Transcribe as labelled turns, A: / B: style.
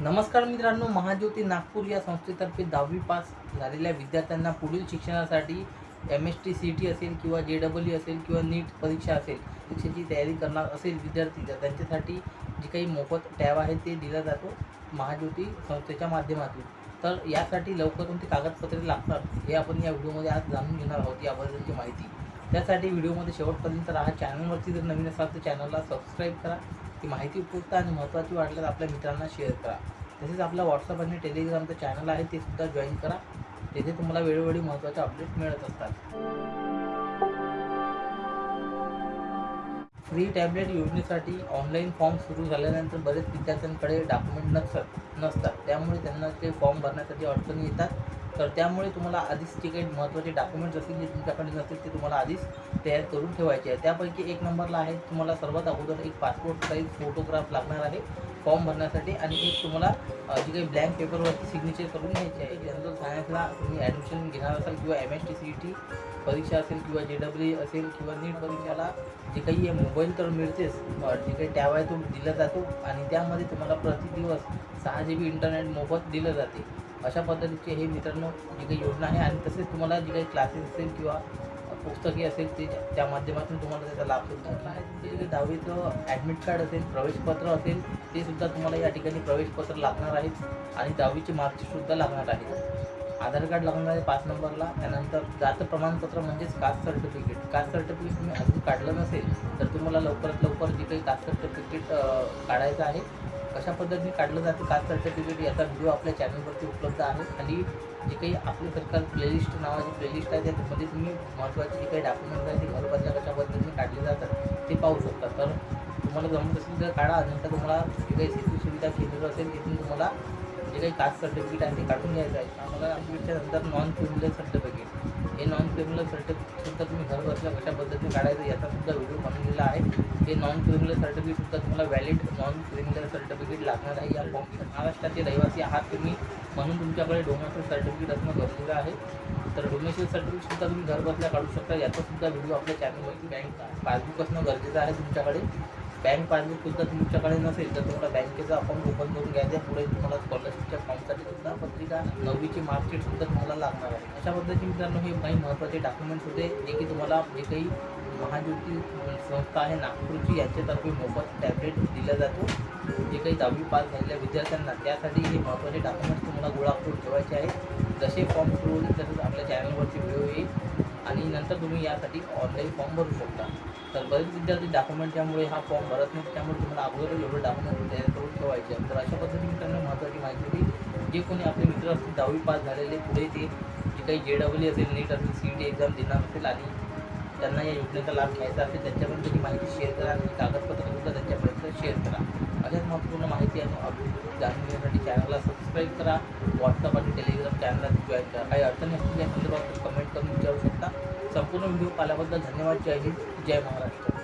A: नमस्कार मित्रांनो महाज्योती नागपूर या संस्थेतर्फे दहावी पास झालेल्या विद्यार्थ्यांना पुढील शिक्षणासाठी M S T C T असेल किंवा जे डबल ई असेल किंवा नीट परीक्षा असेल परीक्षेची तयारी करणार असेल विद्यार्थी तर त्यांच्यासाठी जी काही मोफत टॅब आहे ते दिला जातो महाज्योती संस्थेच्या माध्यमातून. तर यासाठी लवकर तुमची कागदपत्रे लागतात हे आपण या व्हिडिओमध्ये आज जाणून घेणार आहोत याबद्दलची माहिती. त्यासाठी व्हिडिओमध्ये शेवटपर्यंत राहा. चॅनलवरती जर नवीन असाल तर चॅनलला सबस्क्राईब करा. ती माहिती उपयुक्त आणि महत्त्वाची वाटल्यास आपल्या मित्रांना शेअर करा. तसेच आपला व्हॉट्सअप आणि टेलिग्रामचं चॅनल आहे ते सुद्धा जॉईन करा. तेथे तुम्हाला वेळोवेळी महत्त्वाचे अपडेट मिळत असतात. फ्री टॅबलेट योजनेसाठी ऑनलाईन फॉर्म सुरू झाल्यानंतर बरेच विद्यार्थ्यांकडे डॉक्युमेंट नसतात नसतात. त्यामुळे त्यांना ते फॉर्म भरण्यासाठी अडचणी येतात. तर त्यामुळे तुम्हाला आधीच जे काही महत्त्वाचे डॉक्युमेंट्स असतील जे तुमच्याकडे नसतील ते तुम्हाला आधीच तयार करून ठेवायचे आहे. त्यापैकी एक नंबरला आहे तुम्हाला सर्वात अगोदर एक पासपोर्ट साईज फोटोग्राफ लागणार आहे फॉर्म भरण्यासाठी. आणि एक तुम्हाला जे जी काही ब्लँक पेपरवरती सिग्नेचर करून घ्यायची आहे. जनरल सायन्सला तुम्ही ॲडमिशन घेणार असाल किंवा M S T C T परीक्षा असेल किंवा जे डब्ल्यू असेल किंवा नीट परीक्षाला जे काही मोबाईल तर मिळतेच जे काही टॅब आहे तो दिला जातो. आणि त्यामध्ये तुम्हाला प्रति दिवस सहा जी बी इंटरनेट मोफत दिलं जाते. अशा पद्धतीचे हे मित्रांनो जी काही योजना आहे आणि तसेच तुम्हाला जे काही क्लासेस असेल किंवा पुस्तके असेल ते त्या माध्यमातून तुम्हाला त्याचा लाभ सुद्धा आहे जे काही दहावीचं ॲडमिट कार्ड असेल प्रवेशपत्र असेल ते सुद्धा तुम्हाला या ठिकाणी प्रवेशपत्र लागणार आहेत आणि दहावीची मार्कशीटसुद्धा लागणार आहेत. आधार कार्ड लागणार आहे पाच नंबरला त्यानंतर जात प्रमाणपत्र म्हणजेच कास्ट सर्टिफिकेट कास्ट सर्टिफिकेट तुम्ही अजून काढलं नसेल तर तुम्हाला लवकरात लवकर जे काही कास्ट सर्टिफिकेट काढायचं आहे कशा पद्धतीने काढलं जातं कास्ट सर्टिफिकेट याचा व्हिडिओ आपल्या चॅनलवरती उपलब्ध आहे आणि जे काही आपली सरकार प्लेलिस्ट नावाची प्लेलिस्ट आहे त्यामध्ये तुम्ही महत्त्वाचे जे काही डॉक्युमेंट्स आहेत ते घरबसल्या कशा पद्धतीने काढले जातात ते पाहू शकता. तर तुम्हाला जमत असेल तर काढा नंतर तुम्हाला जे काही शेती सुविधा केंद्र असेल तिथून तुम्हाला जे काही कास्ट सर्टिफिकेट आहे ते काढून घ्यायचं आहे. आम्हाला आमच्या नंतर नॉन क्रिमिनल सर्टिफिकेट हे नॉन क्रिमिनल सर्टिफिकेट सुद्धा तुम्ही घर बसल्या कशा पद्धतीने काढायचं याचा सुद्धा व्हिडिओ बनवलेला आहे. हे नॉन क्रिमिनल सर्टिफिकेट सुद्धा तुम्हाला व्हॅलिड नॉन क्रिमिनल सर्टिफिकेट लागणार आहे. या फॉर्म महाराष्ट्राचे रहिवासी आहात तुम्ही म्हणून तुमच्याकडे डोमेशियल सर्टिफिकेट असणं गरजेचं आहे. तर डोमेशियल सर्टिफिकेट सुद्धा तुम्ही घर बसल्या काढू शकता. याचा सुद्धा व्हिडिओ आपल्या चॅनलवरती बँक पासबुक असणं गरजेचं आहे तुमच्याकडे. बँक पासबुक सुद्धा तुमच्याकडे नसेल तर तुम्हाला बँकेचं अकाउंट ओपन करून घ्यायचं. पुढे तुम्हाला स्कॉलरशिपच्या फॉर्मसाठी सुद्धा पत्रिका नववीची मार्कशीट सुद्धा तुम्हाला लागणार आहे. अशा पद्धतीने मित्रांनो हे काही महत्त्वाचे डॉक्युमेंट्स होते जे की तुम्हाला जे काही महाज्योती संस्था आहे नागपूरची याच्यातर्फे मोफत टॅबलेट दिला जातो. जे काही दहावी पास झालेल्या विद्यार्थ्यांना त्यासाठी हे महत्त्वाचे डॉक्युमेंट्स तुम्हाला गोळा करून ठेवायचे आहेत. जसे फॉर्म सुरू होईल तसंच आपल्या चॅनलवरचे व्हिडिओ येईल. आणि नंतर तुम्ही यासाठी ऑनलाईन फॉर्म भरू शकता. तर बरेच विद्यार्थी डॉक्युमेंट त्यामुळे हा फॉर्म भरत नाही त्यामुळे तुम्हाला अगोदर एवढे डॉक्युमेंट तयार करून ठेवायचे तर अशा पद्धतीने त्यांना महत्त्वाची माहिती होती जे कोणी आपले मित्र असतील दहावी पास झालेले पुढे ते जे काही जे डब्ल्यू असेल नीट असेल सी टी एक्झाम देणार असेल आणि त्यांना या योजनेचा लाभ घ्यायचा असेल त्यांच्यापर्यंत ही माहिती शेअर करा आणि कागदपत्र सुद्धा त्यांच्यापर्यंत शेअर करा. अशाच महत्त्वपूर्ण माहिती आणि अपडेट जाणून घेण्यासाठी चॅनलला सबस्क्राईब करा. व्हॉट्सअप आणि टेलिग्राम चॅनलला जॉईन करा. काही अडचणी असतील या संदर्भात कमेंट करून विचारू शकता. संपूर्ण व्हिडिओ पाहिल्याबद्दल धन्यवाद. जय हिंद. जय महाराष्ट्र.